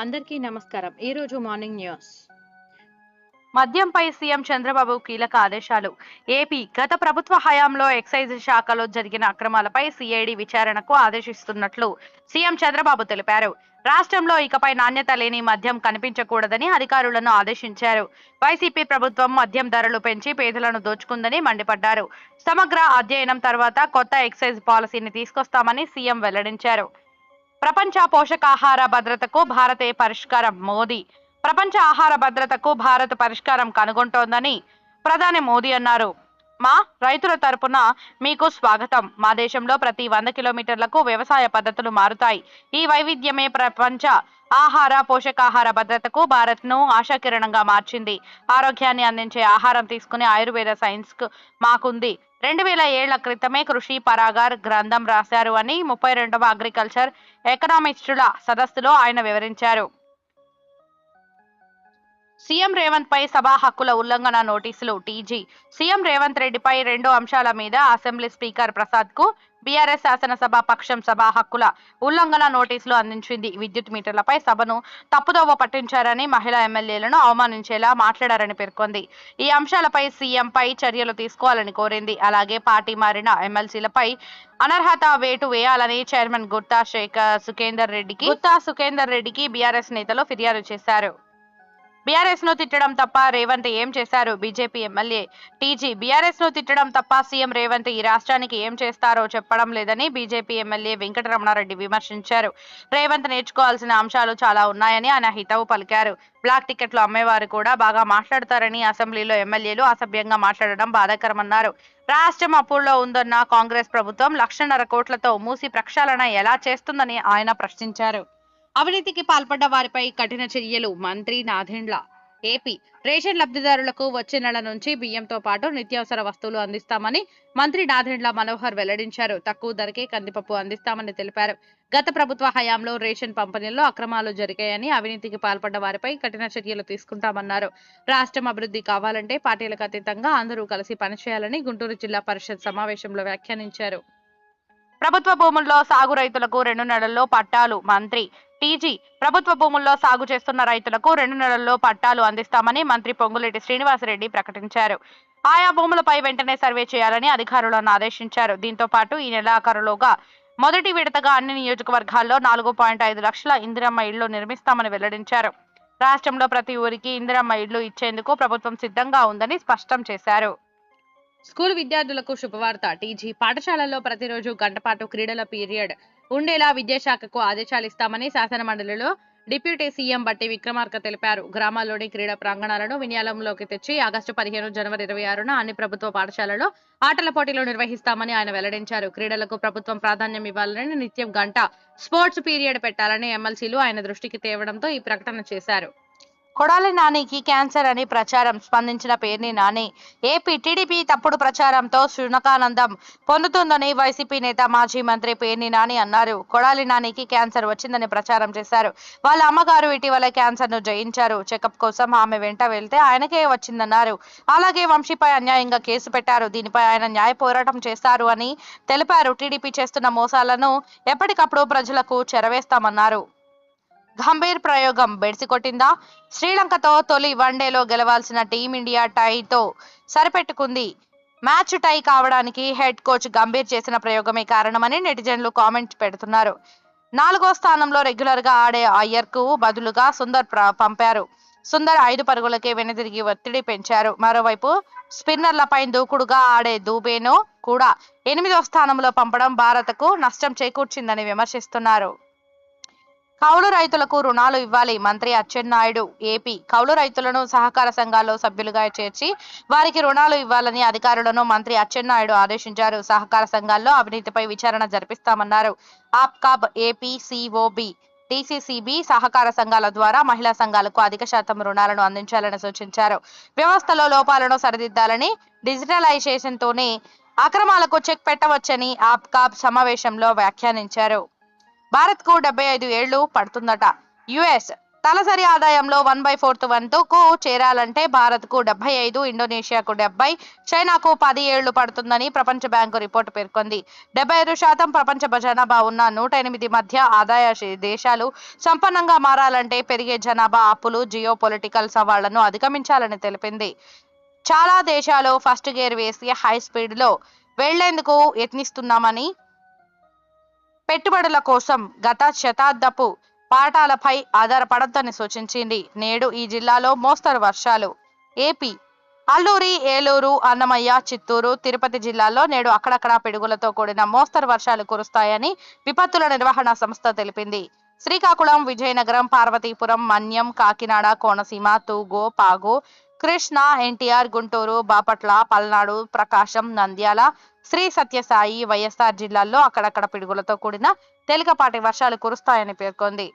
అందరికీ నమస్కారం. ఈరోజు మార్నింగ్ న్యూస్. మద్యంపై సీఎం చంద్రబాబు కీలక ఆదేశాలు. ఏపీ గత ప్రభుత్వ హయాంలో ఎక్సైజ్ శాఖలో జరిగిన అక్రమాలపై సిఐడి విచారణకు ఆదేశిస్తున్నట్లు సీఎం చంద్రబాబు తెలిపారు. రాష్ట్రంలో ఇకపై నాణ్యత లేని మద్యం కనిపించకూడదని అధికారులను ఆదేశించారు. వైసీపీ ప్రభుత్వం మద్యం ధరలు పెంచి పేదలను దోచుకుందని మండిపడ్డారు. సమగ్ర అధ్యయనం తర్వాత కొత్త ఎక్సైజ్ పాలసీని తీసుకొస్తామని సీఎం వెల్లడించారు. ప్రపంచ పోషకాహార భద్రతకు భారతే పరిష్కారం మోదీ. ప్రపంచ ఆహార భద్రతకు భారత్ పరిష్కారం కనుగొంటోందని ప్రధాని మోదీ అన్నారు. మా రైతుల తరపున మీకు స్వాగతం. మా దేశంలో ప్రతి వంద కిలోమీటర్లకు వ్యవసాయ పద్ధతులు మారుతాయి. ఈ వైవిధ్యమే ప్రపంచ ఆహార పోషకాహార భద్రతకు భారత్ను ఆశాకిరణంగా మార్చింది. ఆరోగ్యాన్ని అందించే ఆహారం తీసుకునే ఆయుర్వేద సైన్స్ మాకుంది. రెండు వేల ఏళ్ళ క్రితమే కృషి పరాగార్ గ్రంథం రాశారు అని ముప్పై రెండవ అగ్రికల్చర్ ఎకనామిస్టుల సదస్సులో ఆయన వివరించారు. సీఎం రేవంత్ పై సభా హక్కుల ఉల్లంఘన నోటీసులు టీజీ. సీఎం రేవంత్ రెడ్డిపై రెండు అంశాల మీద అసెంబ్లీ స్పీకర్ ప్రసాద్కు బీఆర్ఎస్ శాసనసభ పక్షం సభా హక్కుల ఉల్లంఘన నోటీసులు అందించింది. విద్యుత్ మీటర్లపై సభను తప్పుదోవ పట్టించారని మహిళా ఎమ్మెల్యేలను అవమానించేలా మాట్లాడారని పేర్కొంది. ఈ అంశాలపై సీఎంపై చర్యలు తీసుకోవాలని కోరింది. అలాగే పార్టీ మారిన ఎమ్మెల్సీలపై అనర్హత వేటు వేయాలని చైర్మన్ గుత్తా శేఖర్ సుఖేందర్ రెడ్డికి గుత్తా సుఖేందర్ రెడ్డికి బీఆర్ఎస్ నేతలు ఫిర్యాదు చేశారు. బీఆర్ఎస్ను తిట్టడం తప్ప రేవంత్ ఏం చేశారు? బీజేపీ ఎమ్మెల్యే టీజీ బీఆర్ఎస్ను తిట్టడం తప్ప సీఎం రేవంత్ ఈ రాష్ట్రానికి ఏం చేస్తారో చెప్పడం లేదని బీజేపీ ఎమ్మెల్యే వెంకటరమణారెడ్డి విమర్శించారు. రేవంత్ నేర్చుకోవాల్సిన అంశాలు చాలా ఉన్నాయని ఆయన హితవు పలికారు. బ్లాక్ టికెట్లు అమ్మేవారు కూడా బాగా మాట్లాడతారని అసెంబ్లీలో ఎమ్మెల్యేలు అసభ్యంగా మాట్లాడడం బాధాకరమన్నారు. రాష్ట్రం అప్పుల్లో ఉందన్న కాంగ్రెస్ ప్రభుత్వం లక్షన్నర కోట్లతో మూసి ప్రక్షాళన ఎలా చేస్తుందని ఆయన ప్రశ్నించారు. అవినీతికి పాల్పడ్డ వారిపై కఠిన చర్యలు మంత్రి నాథెండ్ల ఏపీ రేషన్ లబ్ధిదారులకు వచ్చే నెల నుంచి బియ్యంతో పాటు నిత్యావసర వస్తువులు అందిస్తామని మంత్రి నాథెండ్ల మనోహర్ వెల్లడించారు. తక్కువ ధరకే కందిపప్పు అందిస్తామని తెలిపారు. గత ప్రభుత్వ హయాంలో రేషన్ పంపిణీలో అక్రమాలు జరిగాయని అవినీతికి పాల్పడ్డ వారిపై కఠిన చర్యలు తీసుకుంటామన్నారు. రాష్ట్రం అభివృద్ధి కావాలంటే పార్టీలకు అతీతంగా అందరూ కలిసి పనిచేయాలని గుంటూరు జిల్లా పరిషత్ సమావేశంలో వ్యాఖ్యానించారు. ప్రభుత్వ భూముల్లో సాగు రైతులకు రెండు నెలల్లో పట్టాలు. మంత్రి టీజీ ప్రభుత్వ భూముల్లో సాగు చేస్తున్న రైతులకు రెండు నెలల్లో పట్టాలు అందిస్తామని మంత్రి పొంగులేటి శ్రీనివాసరెడ్డి ప్రకటించారు. ఆయా భూములపై వెంటనే సర్వే చేయాలని అధికారులను ఆదేశించారు. దీంతో పాటు ఈ నెలాఖరులోగా మొదటి విడతగా అన్ని నియోజకవర్గాల్లో నాలుగు పాయింట్ ఐదు లక్షల ఇందిరమ్మ ఇళ్ళు నిర్మిస్తామని వెల్లడించారు. రాష్ట్రంలో ప్రతి ఊరికి ఇందిరమ్మ ఇళ్ళు ఇచ్చేందుకు ప్రభుత్వం సిద్ధంగా ఉందని స్పష్టం చేశారు. స్కూల్ విద్యార్థులకు శుభవార్త. టీజీ పాఠశాలల్లో ప్రతిరోజు గంటపాటు క్రీడల పీరియడ్. ఉండేలా విద్యాశాఖకు ఆదేశాలు ఇస్తామని శాసనమండలిలో డిప్యూటీ సీఎం బట్టి విక్రమార్క తెలిపారు. గ్రామాల్లోని క్రీడా ప్రాంగణాలను వినియాలంలోకి తెచ్చి ఆగస్టు పదిహేను జనవరి ఇరవై ఆరున అన్ని ప్రభుత్వ పాఠశాలలో ఆటల పోటీలు నిర్వహిస్తామని ఆయన వెల్లడించారు. క్రీడలకు ప్రభుత్వం ప్రాధాన్యం ఇవ్వాలని నిత్యం గంట స్పోర్ట్స్ పీరియడ్ పెట్టాలని ఎమ్మెల్సీలు ఆయన దృష్టికి తేవడంతో ఈ ప్రకటన చేశారు. కొడాలి నానికి క్యాన్సర్ అని ప్రచారం స్పందించిన పేర్ని నాని. ఏపీ టీడీపీ తప్పుడు ప్రచారంతో శునకానందం పొందుతుందని వైసీపీ నేత మాజీ మంత్రి పేర్ని నాని అన్నారు. కొడాలి నానికి క్యాన్సర్ వచ్చిందని ప్రచారం చేశారు. వాళ్ళ అమ్మగారు ఇటీవల క్యాన్సర్ను జయించారు. చెకప్ కోసం ఆమె వెంట వెళ్తే ఆయనకే వచ్చిందన్నారు. అలాగే వంశీపై అన్యాయంగా కేసు పెట్టారు. దీనిపై ఆయన న్యాయ పోరాటం చేస్తారు అని తెలిపారు. టీడీపీ చేస్తున్న మోసాలను ఎప్పటికప్పుడు ప్రజలకు చెరవేస్తామన్నారు. గంభీర్ ప్రయోగం బెడిసి కొట్టిందా శ్రీలంకతో తొలి వన్డేలో గెలవాల్సిన టీమిండియా టైతో సరిపెట్టుకుంది. మ్యాచ్ టై కావడానికి హెడ్ కోచ్ గంభీర్ చేసిన ప్రయోగమే కారణమని నెటిజన్లు కామెంట్ పెడుతున్నారు. నాలుగో స్థానంలో రెగ్యులర్గా ఆడే అయ్యర్కు బదులుగా సుందర్ ప్ర- పంపారు. సుందర్ ఐదు పరుగులకే వెనుదిరిగి ఒత్తిడి పెంచారు. మరోవైపు స్పిన్నర్లపై దూకుడుగా ఆడే దూబేను కూడా ఎనిమిదో స్థానంలో పంపడం భారత్కు నష్టం చేకూర్చిందని విమర్శిస్తున్నారు. కౌలు రైతులకు రుణాలు ఇవ్వాలి మంత్రి అచ్చెన్నాయుడు ఏపీ కౌలు రైతులను సహకార సంఘాల్లో సభ్యులుగా చేర్చి వారికి రుణాలు ఇవ్వాలని అధికారులను మంత్రి అచ్చెన్నాయుడు ఆదేశించారు. సహకార సంఘాల్లో అవినీతిపై విచారణ జరిపిస్తామన్నారు. ఆప్కాబ్ ఏపీ సిఓబి టీసీసీబీ సహకార సంఘాల ద్వారా మహిళా సంఘాలకు అధిక శాతం రుణాలను అందించాలని సూచించారు. వ్యవస్థలో లోపాలను సరిదిద్దాలని డిజిటలైజేషన్ తోనే అక్రమాలకు చెక్ పెట్టవచ్చని ఆప్కాబ్ సమావేశంలో వ్యాఖ్యానించారు. భారత్కు డెబ్బై ఐదు ఏళ్ళు పడుతుందట. యుఎస్ తలసరి ఆదాయంలో వన్ బై ఫోర్త్ వంతుకు చేరాలంటే భారత్కు డెబ్బై ఐదు ఇండోనేషియాకు డెబ్బై చైనాకు పది ఏళ్ళు పడుతుందని ప్రపంచ బ్యాంకు రిపోర్టు పేర్కొంది. డెబ్బై ఐదు శాతం ప్రపంచ జనాభా ఉన్న నూట ఎనిమిది మధ్య ఆదాయ దేశాలు సంపన్నంగా మారాలంటే పెరిగే జనాభా అప్పులు జియో పొలిటికల్ సవాళ్ళను అధిగమించాలని తెలిపింది. చాలా దేశాలు ఫస్ట్ గేర్ వేసి హై స్పీడ్లో వెళ్ళేందుకు యత్నిస్తున్నామని పెట్టుబడుల కోసం గత శతాబ్దపు పాఠాలపై ఆధారపడొద్దని సూచించింది నేడు ఈ జిల్లాలో మోస్తరు వర్షాలు. ఏపీ అల్లూరి ఏలూరు అన్నమయ్య చిత్తూరు తిరుపతి జిల్లాల్లో నేడు అక్కడక్కడ పిడుగులతో కూడిన మోస్తరు వర్షాలు కురుస్తాయని విపత్తుల నిర్వహణ సంస్థ తెలిపింది. శ్రీకాకుళం విజయనగరం పార్వతీపురం మన్యం కాకినాడ కోనసీమ తూగు పాగు కృష్ణ ఎన్టీఆర్ గుంటూరు బాపట్ల పల్నాడు ప్రకాశం నంద్యాల శ్రీ సత్యసాయి వైఎస్ఆర్ జిల్లాల్లో అక్కడక్కడ పిడుగులతో కూడిన తేలికపాటి వర్షాలు కురుస్తాయని పేర్కొంది.